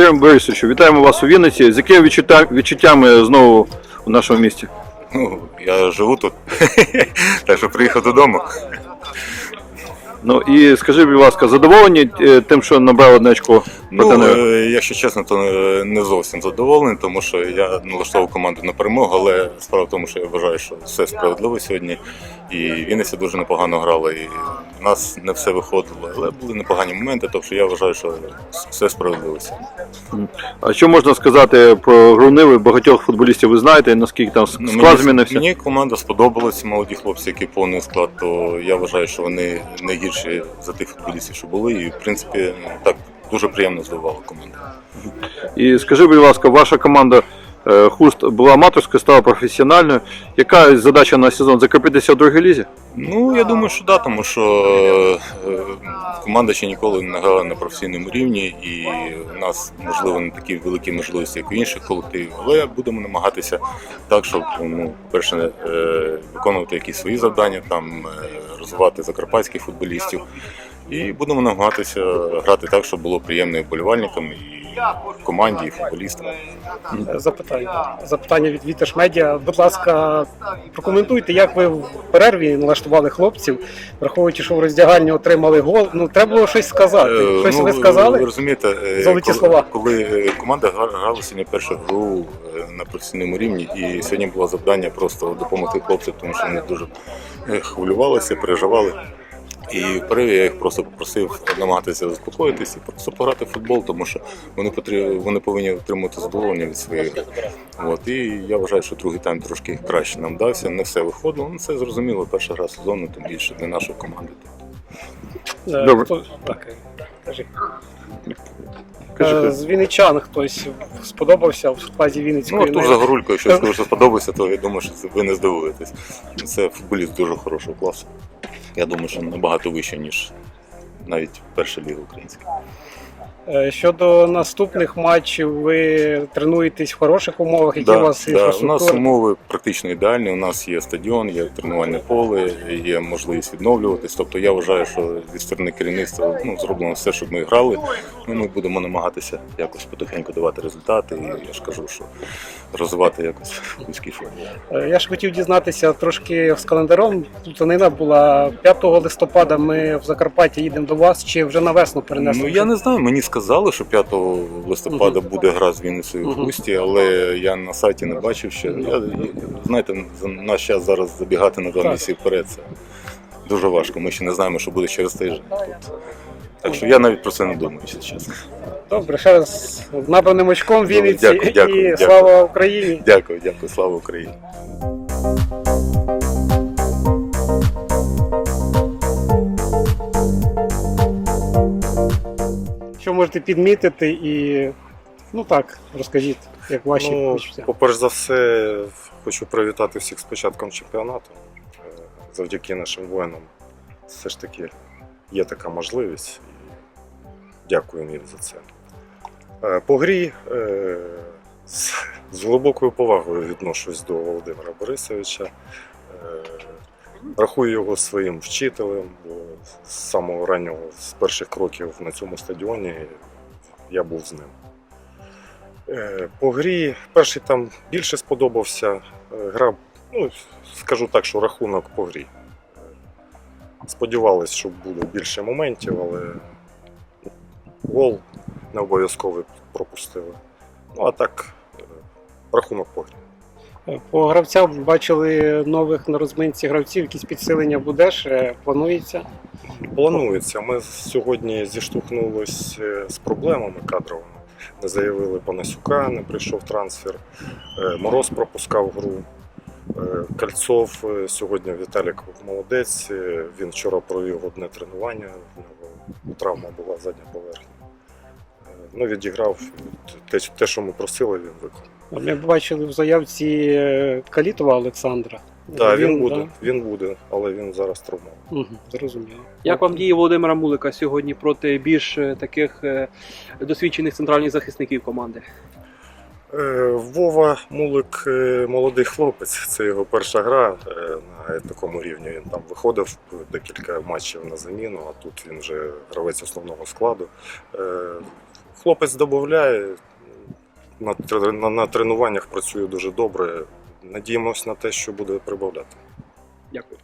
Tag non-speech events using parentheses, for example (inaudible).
Володимир Борисовичу, вітаємо вас у Вінниці. З якими відчуття, відчуттями знову у нашому місті? Ну, я живу тут, (laughs) так що приїхав додому. Ну і скажи, будь ласка, задоволені е, тим, що набрали одне очко Ну, е, якщо чесно, то е, не зовсім задоволений, тому що я налаштовував команду на перемогу, але справа в тому, що я вважаю, що все справедливо сьогодні. І Вінниця дуже непогано грала, і в нас не все виходило, але були непогані моменти, тобто я вважаю, що все справедливо сьогодні. А що можна сказати про Груниви? Багатьох футболістів ви знаєте, наскільки там Ну, склад змінився? Мені команда сподобалася, молоді хлопці, які повний склад, то я вважаю, що вони не гірші за тих футболістів, що були. І в принципі, ну, так дуже приємно здивувала команда. І скажи, будь ласка, ваша команда Хуст була аматорською, стала професіональною. Яка задача на сезон закріпитися в другій лізі? Ну, я думаю, що да, тому що е, команда ще ніколи не грала на професійному рівні, і у нас, можливо, не такі великі можливості, як у інших колективів, але будемо намагатися так, щоб ну, перше е, виконувати якісь свої завдання, там е, розвивати закарпатських футболістів. І будемо намагатися грати так, щоб було приємно і вболівальникам, і команді, і футболістам. Запитання. Запитання від Вітеш Медіа. Будь ласка, прокоментуйте, як ви в перерві налаштували хлопців, враховуючи, що в роздягальні отримали гол. Ну, треба було щось сказати. Е, Щось ну, ви Ви сказали? розумієте, е, Золоті коли, слова. коли е, команда гра- грала сьогодні першу гру е, на професійному рівні, і сьогодні було завдання просто допомогти хлопцям, тому що вони дуже е, хвилювалися, переживали. І в перерві я їх просто попросив намагатися заспокоїтися і просто пограти в футбол, тому що вони потрібні, вони повинні отримати задоволення від своєї гри. От і я вважаю, що другий тайм трошки краще нам дався. Не все виходило. Ну це зрозуміло. Перша гра сезону, тим більше для нашої команди. Е, Добре. Так, кажи. Кажи, Е. З вінничан хтось сподобався в складі Ну, Вінницької Артур Ниви? Загорулько, якщо (laughs) я скажу, що сподобається, то я думаю, що це ви не здивуєтесь. Це футболіст дуже хорошого класу. Я думаю, що набагато вище, ніж навіть перша ліга українська. Е, Щодо наступних матчів, ви тренуєтесь в хороших умовах, які Да, у вас да, у нас умови практично ідеальні. У нас є стадіон, є тренувальне поле, є можливість відновлюватись. Тобто я вважаю, що зі сторони керівництва ну, зроблено все, щоб ми грали. Ну, ми будемо намагатися якось потихеньку давати результати. І я ж кажу, що розвивати якось вузький футбол. Е, Я ж хотів дізнатися трошки з календаром. Плутанина була 5 листопада. Ми в Закарпатті їдемо до вас, чи вже на весну перенесли? Ну я не знаю. Мені сказали, що 5 листопада буде гра з Вінницею в. Хусті, але я на сайті не бачив ще. Я, знаєте, наш час зараз забігати на два місяці вперед. Це дуже важко. Ми ще не знаємо, що буде через тиждень. Тут. Так що я навіть про це не думаю, якщо чесно. Добре, ще раз з набраним очком в Вінниці Дякую, дякую, і дякую. слава Україні. Дякую, дякую, слава Україні. Що можете підмітити і ну так, розкажіть, як ваші Ну, відчуття. по-перш за все, хочу привітати всіх з початком чемпіонату. Е, Завдяки нашим воїнам все ж таки є така можливість. І дякую їм за це. Е, По грі е, з глибокою повагою відношусь до Володимира Борисовича. Рахую його своїм вчителем, бо з самого раннього, з перших кроків на цьому стадіоні я був з ним. Е, По грі перший там більше сподобався. Е, Гра, ну, скажу так, що рахунок по грі. Сподівались, що буде більше моментів, але гол не обов'язково пропустили. Ну а так, е, рахунок по грі. По гравцям бачили нових на розминці гравців, якісь підсилення буде ще планується. Планується. Ми сьогодні зіштовхнулися з проблемами кадровими. Не заявили Панасюка, не прийшов трансфер. Е, Мороз пропускав гру. Е, Кальцов е, сьогодні Віталік молодець. е, Він вчора провів одне тренування. Травма була задня поверхня. Е, Ну, відіграв те, що ми просили, він виконав. Ми бачили в заявці е, Калітова Олександра. Так, він, буде, він буде, але він зараз травмований. Угу, зрозуміло. Як вам дії Володимира Мулика сьогодні проти більш е, таких е, досвідчених центральних захисників команди? Е, Вова Мулик е, молодий хлопець. Це його перша гра е, на такому рівні. Він там виходив декілька матчів на заміну, а тут він вже гравець основного складу. Е, Хлопець додає, на, на, на тренуваннях працює дуже добре. Надіємось на те, що буде прибавляти. Дякую.